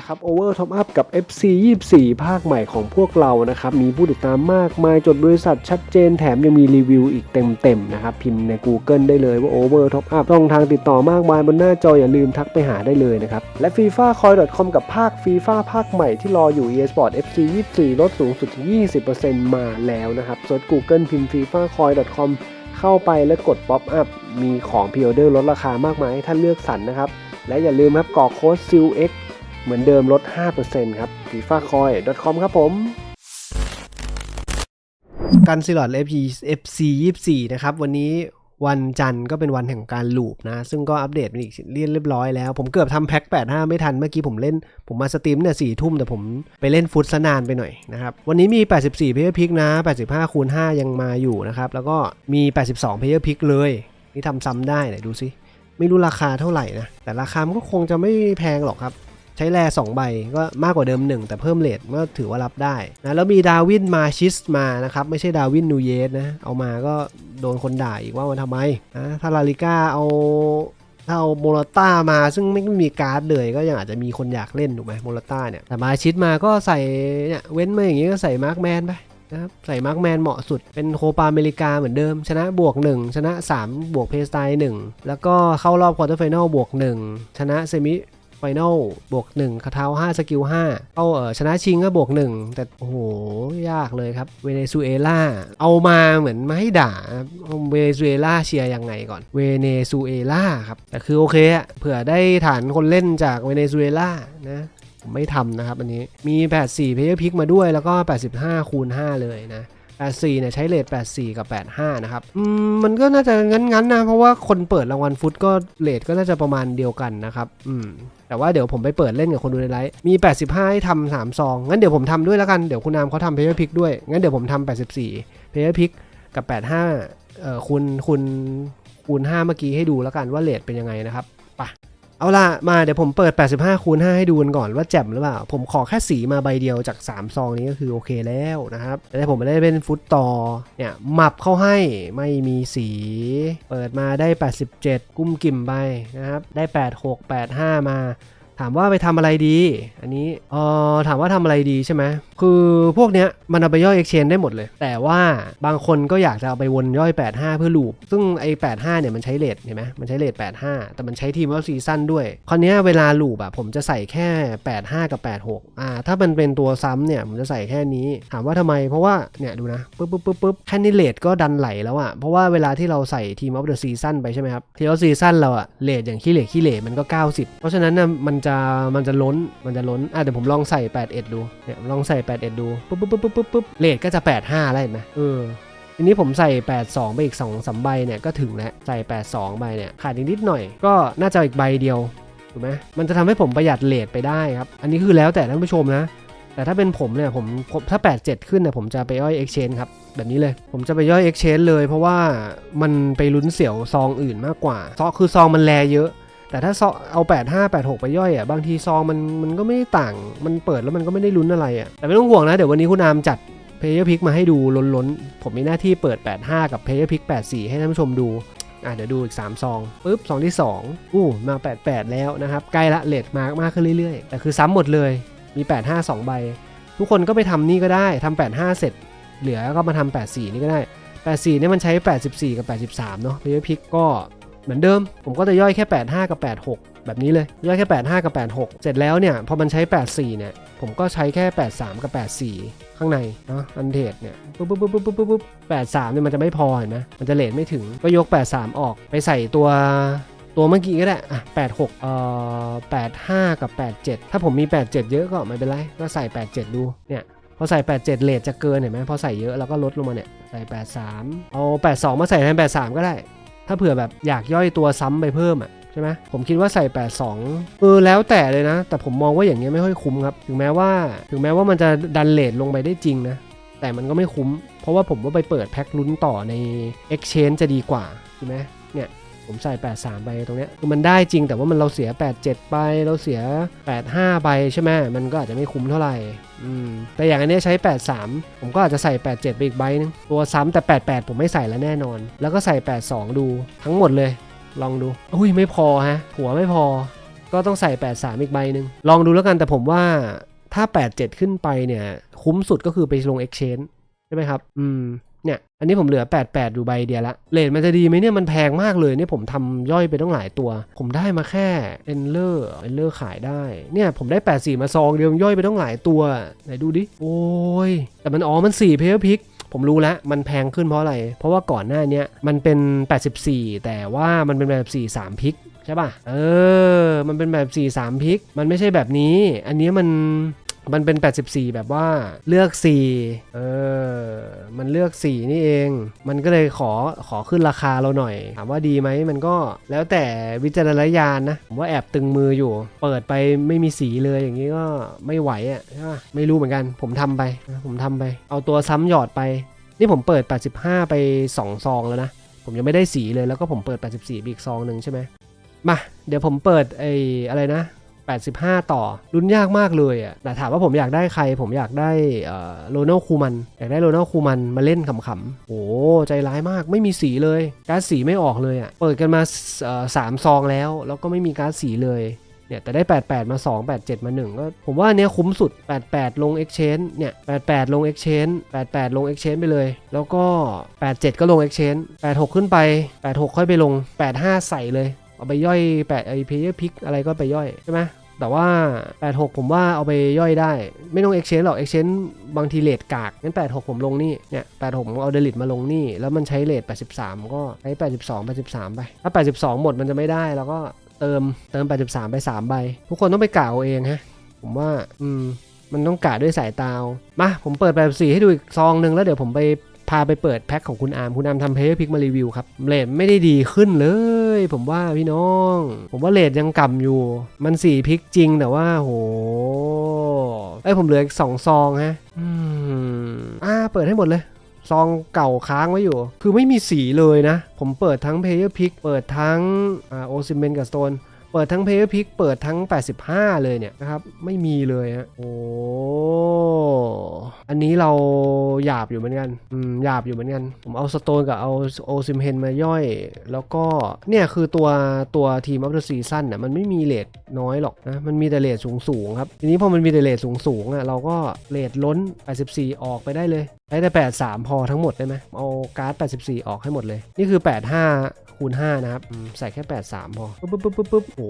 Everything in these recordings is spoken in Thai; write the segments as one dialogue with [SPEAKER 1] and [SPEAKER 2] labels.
[SPEAKER 1] นะครับ Over Top Up กับ FC 24 ภาคใหม่ของพวกเรานะครับ มีผู้ติดตามมากมายจดบริษัทชัดเจนแถมยังมีรีวิวอีกเต็มๆนะครับ พิมพ์ใน Google ได้เลยว่า Over Top Up ช่องทางติดต่อมากมายบนหน้าจออย่าลืมทักไปหาได้เลยนะครับ และ FIFA Coin.com กับภาค FIFA ภาคใหม่ที่รออยู่ eSport FC 24 ลดสูงสุดถึง20%มาแล้วนะครับเซิร์ช Google พิมพ์ FIFA Coin.com เข้าไปแล้วกด Pop Up มีของพ r ออเดอร์ลดราคา มากมายให้ท่านเลือกสรรนะครับและอย่าลืมครับกรอกโค้ด SILX เหมือนเดิมลด 5%ครับ fifacoin.com ครับผมกันซิลอด FG FC 24 นะครับ วันนี้วันจันทร์ก็เป็นวันแห่งการลูปนะ ซึ่งก็อัปเดตเป็นอีกเรียนเรียบร้อยแล้ว ผมเกือบทำแพ็ค85 ไม่ทัน เมื่อกี้ผมเล่น ผมมาสตรีมเนี่ยสี่ทุ่มแต่ผมไปเล่นฟุตซะนานไปหน่อยนะครับ วันนี้มี 84เพย์พิกนะ 85คูณ5ยังมาอยู่นะครับ แล้วก็มี 82เพย์พิกเลย นี่ทำซ้ำได้ไหนดูซิ ไม่รู้ราคาเท่าไหร่นะ แต่ราคามันก็คงจะไม่แพงหรอกครับ ช้แร่2ใบก็มากกว่าเดิม 1 แต่เพิ่มเลทก็ถือว่ารับได้นะแล้วมีดาวินมาชิสมานะครับ ไม่ใช่ดาวินนูเยสนะ เอามาก็โดนคนด่าอีกว่ามันทำไมนะถ้าลาลิก้าเอาถ้าเอาโมราต้ามาซึ่งไม่มีการ์ดเลยก็ยังอาจจะมีคนอยากเล่นถูกไหมโมราต้าเนี่ยแต่มาชิดมาก็ใส่เนี่ยเว้นมาอย่างงี้ก็ใส่มาร์กแมนไปนะครับใส่มาร์กแมนเหมาะสุดเป็นโคปาอเมริกาเหมือนเดิม ชนะบวก 1 ชนะ 3 บวกเพสไตล์1แล้วก็เข้ารอบควอเตอร์ไฟแนลบวก 1 ชนะเซมิ ไฟแนลบวก1คาเท้า5สกิล5เข้าเออชนะชิงก็บวก 1 แต่โอ้โห ยากเลยครับเวเนซุเอลาเอามาเหมือนไมาให้ด่าเวเนซุเอลาเชียร์ยังไงก่อนเวเนซุเอลาครับ แต่คือโอเคอะเผื่อได้ฐานคนเล่นจากเวเนซุเอลานะไม่ทำนะครับอันนี้มี 84เพย์พิกมาด้วยแล้วก็ 85 คูณ 5 เลยนะ 84เนี่ยใช้เลท84 กับ 85 นะครับอืมมันก็น่าจะงั้นๆนะ เพราะว่าคนเปิดรางวัลฟุตก็เลทก็น่าจะประมาณเดียวกันนะครับอืมแต่ว่าเดี๋ยวผมไปเปิดเล่นกับคนดูในไลฟ์มี 85 ให้ทำ3ซอง งั้นเดี๋ยวผมทำด้วยแล้วกัน เดี๋ยวคุณนามเขาทำเพย์พิกด้วย งั้นเดี๋ยวผมทำ84เพย์พิกกับ 85เอ่อคูณคูณคูณ5เมื่อกี้ให้ดูแล้วกันว่าเลทเป็นยังไงนะครับไป เอาล่ะ มาเดี๋ยวผมเปิด 85คูณ5ให้ดูกันก่อนว่าแจ่มหรือเปล่า ผมขอแค่สีมาใบเดียวจาก 3 ซองนี้ก็คือโอเคแล้วนะครับแต่ผมไม่ได้เป็นฟุตต่อเนี่ยหมับเข้าให้ไม่มีสี เปิดมาได้ 87 กุ้มกิ่มไปนะครับ ได้ 86 85 มา ถามว่าไปทำอะไรดี อันนี้เอ่อถามว่าทำอะไรดีใช่ไหมคือพวกเนี้ยมันเอาไปย่อย exchange ได้หมดเลย แต่ว่าบางคนก็อยากจะเอาไปวนย่อย 85 เพื่อลูป ซึ่งไอ้85 เนี่ยมันใช้เลทเห็นไหมมันใช้เลท85 แต่มันใช้ทีมว่าซีซั่นด้วย คราวเนี้ยเวลาลูปอะผมจะใส่แค่ 85 กับ 86 อ่า ถ้ามันเป็นตัวซ้ำเนี่ย ผมจะใส่แค่นี้ ถามว่าทำไม เพราะว่า เนี่ยดูนะปึ๊บปึ๊บปึ๊บปึ๊บแค่นี้เลทก็ดันไหลแล้วอะเพราะว่าเวลาที่เราใส่ทีมออฟเดอะซีซั่นไปใช่ไหมครับทีมออฟซีซั่นเราอะเลทอย่างขี้เหล่ขี้เหล่มันก็ 90 เพราะฉะนั้นนะมันจะมันจะล้นมันจะล้นอะเดี๋ยวผมลองใส่81ดูเนี่ยลองใส่81ดูปุ๊บปุ๊บปุ๊บปุ๊บปุ๊บปุ๊บเลทก็จะ85แล้วเห็นไหมเออทีนี้ผมใส่ 82 ไปอีก2สามใบเนี่ยก็ถึงแล้วใส่ 82ใบเนี่ยขาดอีกนิดหน่อย ก็น่าจะอีกใบเดียวถูกไหมมันจะทำให้ผมประหยัดเลทไปได้ครับ อันนี้คือแล้วแต่ท่านผู้ชมนะ แต่ถ้าเป็นผมเนี่ยผมผมถ้า 87 ขึ้นเนี่ยผมจะไปย่อย exchange ครับแบบนี้เลยผมจะไปย่อย exchange เลย เพราะว่ามันไปลุ้นเสี่ยวซองอื่นมากกว่าซองคือซองมันแลเยอะ แต่ถ้าซองเอา 85 86 ไปย่อยอะบางทีซองมันมันก็ไม่ได้ต่าง มันเปิดแล้วมันก็ไม่ได้ลุ้นอะไรอะแต่ไม่ต้องห่วงนะ เดี๋ยววันนี้คุณอามจัดเพย์พิกมาให้ดูล้นๆ ผมมีหน้าที่เปิด 85 กับเพย์พิก84 ให้ท่านผู้ชมดูอะเดี๋ยวดูอีก 3 ซองปุ๊บซองที่ 2 อู้มา 88 แล้วนะครับ ใกล้ละเลทมากมากขึ้นเรื่อยๆ แต่คือซ้ำหมดเลยมี 85 2 ใบ ทุกคนก็ไปทำนี่ก็ได้ทำ85 เสร็จ เหลือก็มาทำ84 นี่ก็ได้ 84 เนี่ยมันใช้ 84 กับ 83 เนาะเพย์พิกก็ เหมือนเดิม ผมก็จะย่อยแค่ 85 กับ 86 แบบนี้เลย ย่อยแค่ 85 กับ 86 เสร็จแล้วเนี่ย พอมันใช้ 84 เนี่ย ผมก็ใช้แค่ 83 กับ 84 ข้างในเนาะอันเทดเนี่ยปุ๊บปุ๊บปุ๊บปุ๊บปุ๊บปุ๊บ83เนี่ยมันจะไม่พอเห็นไหมมันจะเลทไม่ถึงก็ยก 83 ออกไปใส่ตัวตัวเมื่อกี้ก็ได้อะ86เอ่อ85 กับ 87 ถ้าผมมี 87 เยอะก็ไม่เป็นไร ก็ใส่ 87 ดู เนี่ยพอใส่ 87 เลทจะเกินเห็นไหมพอใส่เยอะแล้วก็ลดลงมาเนี่ย ใส่ 83 เอา 82 มาใส่แทน 83 ก็ได้ ถ้าเผื่อแบบอยากย่อยตัวซ้ำไปเพิ่มอะใช่ไหมผมคิดว่าใส่ 82 เออแล้วแต่เลยนะ แต่ผมมองว่าอย่างเงี้ยไม่ค่อยคุ้มครับ ถึงแม้ว่า ถึงแม้ว่ามันจะดันเลทลงไปได้จริงนะ แต่มันก็ไม่คุ้ม เพราะว่าผมว่าไปเปิดแพ็คลุ้นต่อใน Exchange จะดีกว่า ใช่ไหมเนี่ย ผมใส่ 83 ไปตรงเนี้ยคือมันได้จริงแต่ว่ามันเราเสีย 87 ไปเราเสีย 85 ไปใช่ไหมมันก็อาจจะไม่คุ้มเท่าไหร่อืมแต่อย่างอันนี้ใช้ 83 ผมก็อาจจะใส่ 87 ไปอีกใบนึงตัวซ้ำแต่ 88 ผมไม่ใส่แล้วแน่นอน แล้วก็ใส่ 82 ดูทั้งหมดเลย ลองดูอุ้ยไม่พอฮะหัวไม่พอ ก็ต้องใส่ 83 อีกใบหนึ่งลองดูแล้วกันแต่ผมว่าถ้า 87 ขึ้นไปเนี่ย คุ้มสุดก็คือไปลง Exchange ใช่ไหมครับ อืม เนี่ย อันนี้ผมเหลือ 88 อยู่ใบเดียวละเลทมันจะดีไหมเนี่ย มันแพงมากเลยเนี่ยผมทำย่อยไปต้องหลายตัว ผมได้มาแค่เอนเลอร์เอนเลอร์ขายได้ เนี่ยผมได้ 84 มาซองเดียวย่อยไปต้องหลายตัว ไหนดูดิ โอ้ย แต่มันอ๋อมัน4เพย์พิกผมรู้แล้วมันแพงขึ้นเพราะอะไร เพราะว่าก่อนหน้านี้มันเป็น 84 แต่ว่ามันเป็นแบบ4 3พิกใช่ป่ะ เออ มันเป็นแบบ 4 3พิก มันไม่ใช่แบบนี้ อันนี้มัน มันเป็น 84 แบบว่าเลือก 4 เออ มันเลือก 4 นี่เอง มันก็เลยขอขอขึ้นราคาเราหน่อย ถามว่าดีไหมมันก็แล้วแต่วิจารณญาณนะ ผมว่าแอบตึงมืออยู่ เปิดไปไม่มีสีเลยอย่างนี้ก็ไม่ไหวอะใช่ปะไม่รู้เหมือนกัน ผมทำไป ผมทำไป เอาตัวซ้ำหยอดไป นี่ผมเปิด 85 ไป 2 ซองแล้วนะ ผมยังไม่ได้สีเลยแล้วก็ผมเปิด 84อีกซองหนึ่งใช่ไหมมา เดี๋ยวผมเปิดไอ้อะไรนะ 85 ต่อรุ่นยากมากเลยอะแต่ถามว่าผมอยากได้ใคร ผมอยากได้โรนัลคูมัน อยากได้โรนัลคูมันมาเล่นขำๆ โอ้ใจร้ายมากไม่มีสีเลยการสีไม่ออกเลยอะเปิดกันมาสามซองแล้ว แล้วก็ไม่มีการสีเลยเนี่ยแต่ได้ 88 มา 2 87 มา 1 ก็ผมว่าอันเนี้ยคุ้มสุด 88 ลง Exchange เนี่ย88 ลง Exchange 88 ลง Exchange ไปเลย แล้วก็ 87 ก็ลง Exchange 86 ขึ้นไป 86 ค่อยไปลง 85 ใส่เลย เอาไปย่อย8ไอเพย์พิกอะไรก็ไปย่อยใช่ไหม แต่ว่า 86 ผมว่าเอาไปย่อยได้ ไม่ต้อง Exchange หรอก Exchange บางทีเลทกากงั้น 86 ผมลงนี่ เนี่ย 86 ผมเอาเดลิทมาลงนี่ แล้วมันใช้เลท83 ก็ใช้ 82 83 ไป ถ้า 82 หมดมันจะไม่ได้ แล้วก็เติม เติม 83 ไป 3 ใบ ทุกคนต้องไปกะเอาเองฮะ ผมว่า อืม มันต้องกะด้วยสายตาเอามา ผมเปิด84ให้ดูอีกซองหนึ่งแล้วเดี๋ยวผมไป พาไปเปิดแพ็คของคุณอาร์มคุณอาร์มทำเพย์พิกมารีวิวครับเลทไม่ได้ดีขึ้นเลย ผมว่าพี่น้อง ผมว่าเลทยังกำอยู่ มันสี่พิกจริงแต่ว่าโหไอยผมเหลืออีกสองซองฮะอืมอ่าเปิดให้หมดเลยซองเก่าค้างไว้อยู่ คือไม่มีสีเลยนะ ผมเปิดทั้ง Player Pick เปิดทั้งอ่าโอซิเมนกับสโตน เปิดทั้ง Player Pick เปิดทั้ง 85 เลยเนี่ยนะครับ ไม่มีเลยฮะ โอ้อั นี้เราหยาบอยู่เหมือนกัน อืมหยาบอยู่เหมือนกัน ผมเอาสโตนกับเอาโอซิมเฮนมาย่อย แล้วก็เนี่ยคือตัวตัวทีมอัพเดอะซีซั่นน่ะมันไม่มีเลทน้อยหรอกนะ มันมีแต่เลทสูงสูงครับ ทีนี้พอมันมีแต่เลทสูงสูงอะเราก็เลทล้น 84 ออกไปได้เลยใช้แต่ 83 พอทั้งหมดได้ไหมเอาการ์ด 84 ออกให้หมดเลย นี่คือ 85 คูณ 5 นะครับ ใส่แค่ 83 พอ ปุ๊บปุ๊บปุ๊บปุ๊บโอ้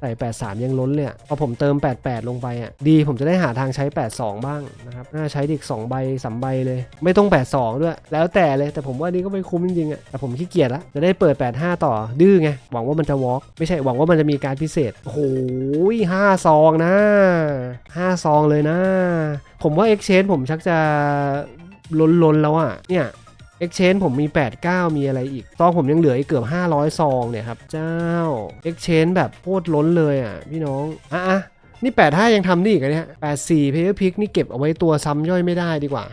[SPEAKER 1] ใส่ 83 ยังล้นเลยพอผมเติม 88 ลงไปอะ ดีผมจะได้หาทางใช้ 82 บ้างนะครับ น่าใช้อีก2ใบ3ใบเลย ไม่ต้อง 82 ด้วย แล้วแต่เลยแต่ผมว่านี่ก็ไม่คุ้มจริงๆอะแต่ผมขี้เกียจละจะได้เปิด 85 ต่อดื้อไงหวังว่ามันจะวอล์กไม่ใช่หวังว่ามันจะมีการพิเศษโอ้โหห้าซองนะห้าซองเลยนะ ผมว่า Exchange ผมชักจะล้นๆแล้วอะเนี่ย Exchange ผมมี 89 มีอะไรอีก ซองผมยังเหลืออีกเกือบ 500 ซองเนี่ยครับ เจ้า Exchange แบบโคตรล้นเลยอะพี่น้อง อะอะ นี่ 85 ยังทำได้อีกเหรอเนี่ย84 Player Pick นี่เก็บเอาไว้ตัวซ้ำย่อยไม่ได้ดีกว่า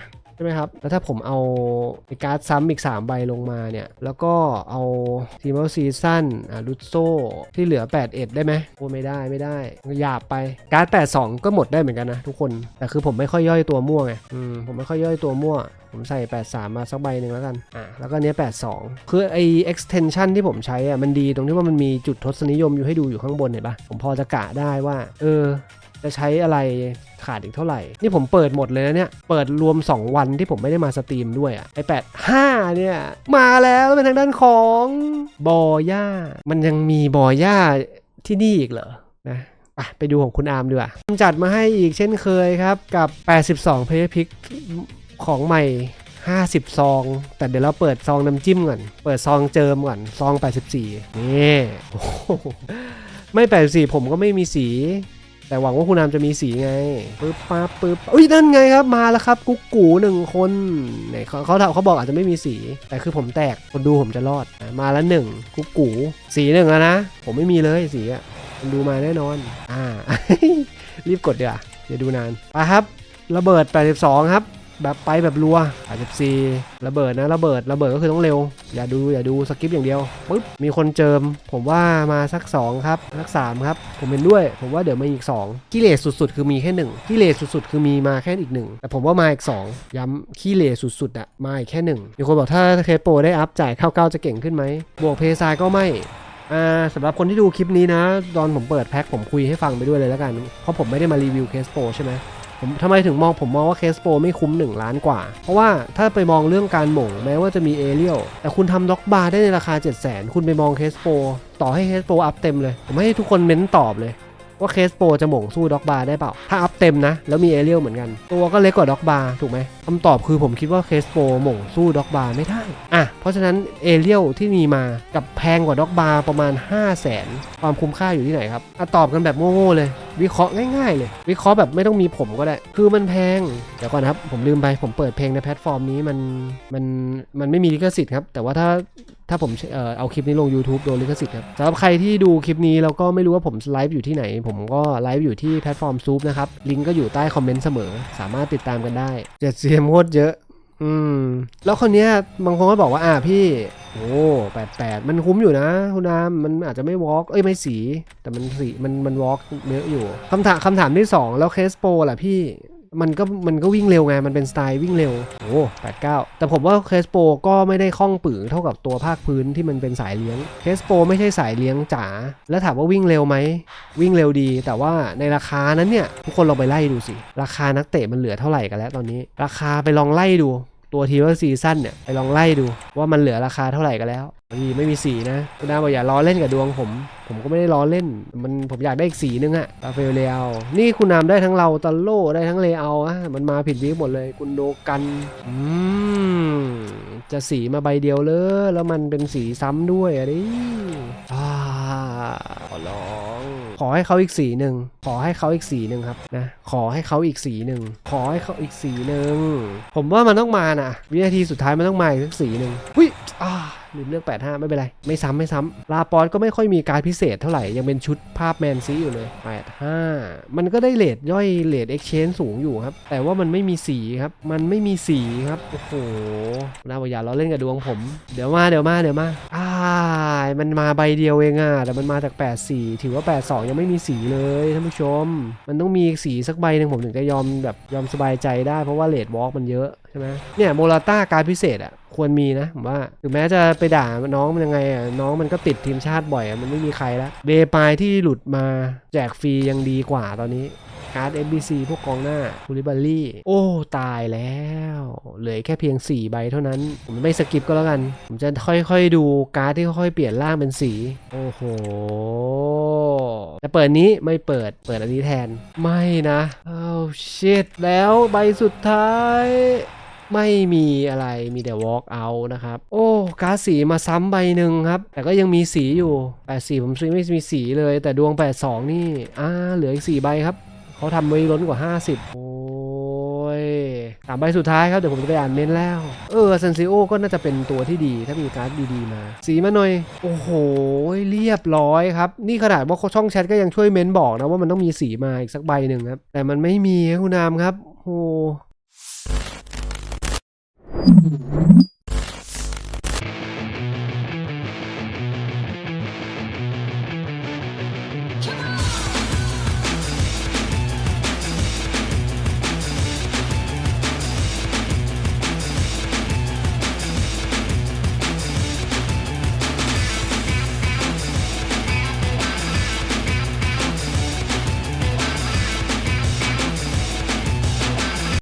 [SPEAKER 1] ช่ไหมครับ แล้วถ้าผมเอาไอการ์ดซ้ำอีก 3 ใบลงมาเนี่ย แล้วก็เอาทีมเอาซีซั่นอ่าลุโซที่เหลือ81ได้ไหมโอ้ไม่ได้ไม่ได้หยาบไปการ์ด82 ก็หมดได้เหมือนกันนะทุกคน แต่คือผมไม่ค่อยย่อยตัวมั่วไงอืมผมไม่ค่อยย่อยตัวมั่วผมใส่ 83 มาสักใบหนึ่งแล้วกัน อะ แล้วก็เนี้ย 82 คือไอ extension ที่ผมใช้อะ มันดีตรงที่ว่ามันมีจุดทศนิยมอยู่ให้ดูอยู่ข้างบนเห็นปะผมพอจะกะได้ว่า เออ จะใช้อะไรขาดอีกเท่าไหร่ นี่ผมเปิดหมดเลยนะเนี่ย เปิดรวม 2 วันที่ผมไม่ได้มาสตรีมด้วยอะไอแปดห้าเนี่ย มาแล้วเป็นทางด้านของบอย่า มันยังมีบอย่าที่นี่อีกเหรอ นะอะไปดูของคุณอาร์มดีกว่าจัดมาให้อีกเช่นเคยครับ กับ 82 เพย์พิกของใหม่ 50 ซอง แต่เดี๋ยวเราเปิดซองน้ำจิ้มก่อน เปิดซองเจิมก่อน ซอง 84 นี่ไม่ 84 ผมก็ไม่มีสี แต่หวังว่าคุณนามจะมีสีไงปึ๊บปั๊บปึ๊บอุ้ยนั่นไงครับมาแล้วครับ กุ๊กกูหนึ่งคนเนี่ยเขาเขาเขาบอกอาจจะไม่มีสี แต่คือผมแตกคนดูผมจะรอดมาแล้วหนึ่งกุ๊กกูสีหนึ่งแล้วนะผมไม่มีเลยสีอะคนดูมาแน่นอน อ่า รีบกดเดี๋ยวาอย่าดูนานไปครับ ระเบิด 82 ครับ แบบไปแบบรัว84ระเบิดนะระเบิดระเบิดก็คือต้องเร็ว อย่าดูอย่าดูสกิปอย่างเดียวปึ๊บมีคนเจิม ผมว่ามาสัก 2 ครับ สัก 3 ครับ ผมเป็นด้วย ผมว่าเดี๋ยวมาอีก 2 ขี้เหร่สุดๆ คือมีแค่1ขี้เหร่สุดๆ คือมีมาแค่อีก 1 แต่ผมว่ามาอีก 2 ย้ำขี้เหร่สุดๆอะมาอีกแค่ 1 มีคนบอกถ้าเคโปรได้อัพจ่ายเข้าเก้าจะเก่งขึ้นไหมบวกเพซายก็ไม่สำหรับคนที่ดูคลิปนี้นะ ตอนผมเปิดแพ็คผมคุยให้ฟังไปด้วยเลยแล้วกัน เพราะผมไม่ได้มารีวิวเคสโปใช่ไหม ผมทำไมถึงมองผมมองว่าเคสโปไม่คุ้ม 1 ล้านกว่า เพราะว่าถ้าไปมองเรื่องการหม่งแม้ว่าจะมีเอเรียลแต่คุณทำด็อกบาร์ได้ในราคา7 0 0 0 0 0คุณไปมองเคสโปต่อให้เคสโปอัพเต็มเลย ผมให้ทุกคนเม้นตอบเลยว่าเคสโปจะหม่งสู้ด็อกบาร์ได้เปล่า ถ้าอัพเต็มนะ แล้วมีเอเรียลเหมือนกัน ตัวก็เล็กกว่าด็อกบาร์ถูกไหมคำตอบคือผมคิดว่าเคสโปหม่งสู้ด็อกบาร์ไม่ได้ อะ เพราะฉะนั้นเอเรียลที่มีมากับแพงกว่าด็อกบาร์ประมาณ 5 0 0แสนความคุ้มค่าอยู่ที่ไหนครับอะตอบกันแบบโง่ๆเลยวิเคราะห์ง่ายๆเลย วิเคราะห์แบบไม่ต้องมีผมก็ได้ คือมันแพง เดี๋ยวก่อนนะครับ ผมลืมไป ผมเปิดเพลงในแพลตฟอร์มนี้มันมันมันไม่มีลิขสิทธิ์ครับ แต่ว่าถ้าถ้าผมเอ่อเอาคลิปนี้ลง YouTube โดนลิขสิทธิ์ครับสำหรับใครที่ดูคลิปนี้แล้วก็ไม่รู้ว่าผมไลฟ์อยู่ที่ไหน ผมก็ไลฟ์อยู่ที่แพลตฟอร์มซูปนะครับ ลิงก์ก็อยู่ใต้คอมเมนต์เสมอ สามารถติดตามกันได้ เจ็ดเซียมโคตรเยอะ อืม แล้วคนเนี้ยบางคนก็บอกว่าอ่าพี่ โอ้แปดแปดมันคุ้มอยู่นะ คุณน้ำมันอาจจะไม่วอล์กเอ้ยไม่สี แต่มันสีมันมันวอล์กเยอะอยู่คำถามคำถามที่2แล้วเคสโปล่ะพี่มันก็มันก็วิ่งเร็วไง มันเป็นสไตล์วิ่งเร็ว โอ้แปดเก้าแต่ผมว่าเคสโปก็ไม่ได้คล่องปือเท่ากับตัวภาคพื้นที่มันเป็นสายเลี้ยง เคสโปไม่ใช่สายเลี้ยงจ๋า แล้วถามว่าวิ่งเร็วไหม วิ่งเร็วดี แต่ว่าในราคานั้นเนี่ย ทุกคนลองไปไล่ดูสิ ราคานักเตะมันเหลือเท่าไหร่กันแล้วตอนนี้ ราคาไปลองไล่ดู ตัวทีว่าซีซั่นเนี่ยไปลองไล่ดูว่ามันเหลือราคาเท่าไหร่กันแล้วมีไม่มีสีนะคุณนาบอกอย่าล้อเล่นกับดวงผม ผมก็ไม่ได้ล้อเล่น มันผมอยากได้อีกสีนึงอะราฟาเอลเลอานี่คุณนามได้ทั้งเราตอลโลได้ทั้งเลเอาอะมันมาผิดวิกหมดเลย คุณโดกันอืมจะสีมาใบเดียวเลยแล้วมันเป็นสีซ้ำด้วยอะดิอ่าขอร้อง ขอให้เขาอีกสีหนึ่งขอให้เขาอีกสีหนึ่งครับนะขอให้เขาอีกสีหนึ่งขอให้เขาอีกสีหนึ่งผมว่ามันต้องมานะวินาทีสุดท้ายมันต้องมาอีกสักสีหนึ่งหุ้ยอ่า ลืมเลือก85 ไม่เป็นไร ไม่ซ้ำไม่ซ้ำลาปอนก็ไม่ค่อยมีการพิเศษเท่าไหร่ ยังเป็นชุดภาพแมนซีอยู่เลย 85 มันก็ได้เลทย่อยเลทเอ็กชแนนสูงอยู่ครับ แต่ว่ามันไม่มีสีครับ มันไม่มีสีครับ โอ้โหน่าบอยาเราเล่นกับดวงผม เดี๋ยวมาเดี๋ยวมาเดี๋ยวมาอ่ามันมาใบเดียวเองอะแต่มันมาจาก 84 ถือว่า 82 ยังไม่มีสีเลยท่านผู้ชม มันต้องมีสีสักใบหนึ่งผมถึงจะยอมแบบยอมสบายใจได้เพราะว่าเลดวอล์กมันเยอะ ใช่ไหมเนี่ยโมราต้าการพิเศษอะควรมีนะผมว่าถึงแม้จะไปด่าน้องมันยังไงอะน้องมันก็ติดทีมชาติบ่อยอะมันไม่มีใครละเดปายที่หลุดมาแจกฟรียังดีกว่าตอนนี้การ์ด FBC พวกกองหน้าคูลิบารี่ โอ้ ตายแล้ว เหลือแค่เพียง 4 ใบเท่านั้น ผมไม่สกิปก็แล้วกัน ผมจะค่อยๆดูการ์ดที่ค่อยๆเปลี่ยนร่างเป็นสี โอ้โห แต่เปิดนี้ไม่เปิด เปิดอันนี้แทน ไม่นะ อ้าว ชิตแล้วใบสุดท้าย ไม่มีอะไรมีแต่ walk out นะครับ โอ้การสีมาซ้ำใบหนึ่งครับ แต่ก็ยังมีสีอยู่84ผมซื้อไม่มีสีเลย แต่ดวง 82 นี่อ่าเหลืออีก4ใบครับเขาทำไว้ล้นกว่า 50 โอ้ยสามใบสุดท้ายครับ เดี๋ยวผมจะไปอ่านเมนแล้ว เออเซนซิโอก็น่าจะเป็นตัวที่ดีถ้ามีการ์ดดีๆมา สีมาหน่อย โอ้โห เรียบร้อยครับ นี่ขนาดว่าช่องแชทก็ยังช่วยเมนบอกนะว่ามันต้องมีสีมาอีกสักใบหนึ่งครับ แต่มันไม่มีครับคุณนามครับโอ้ Mm-hmm.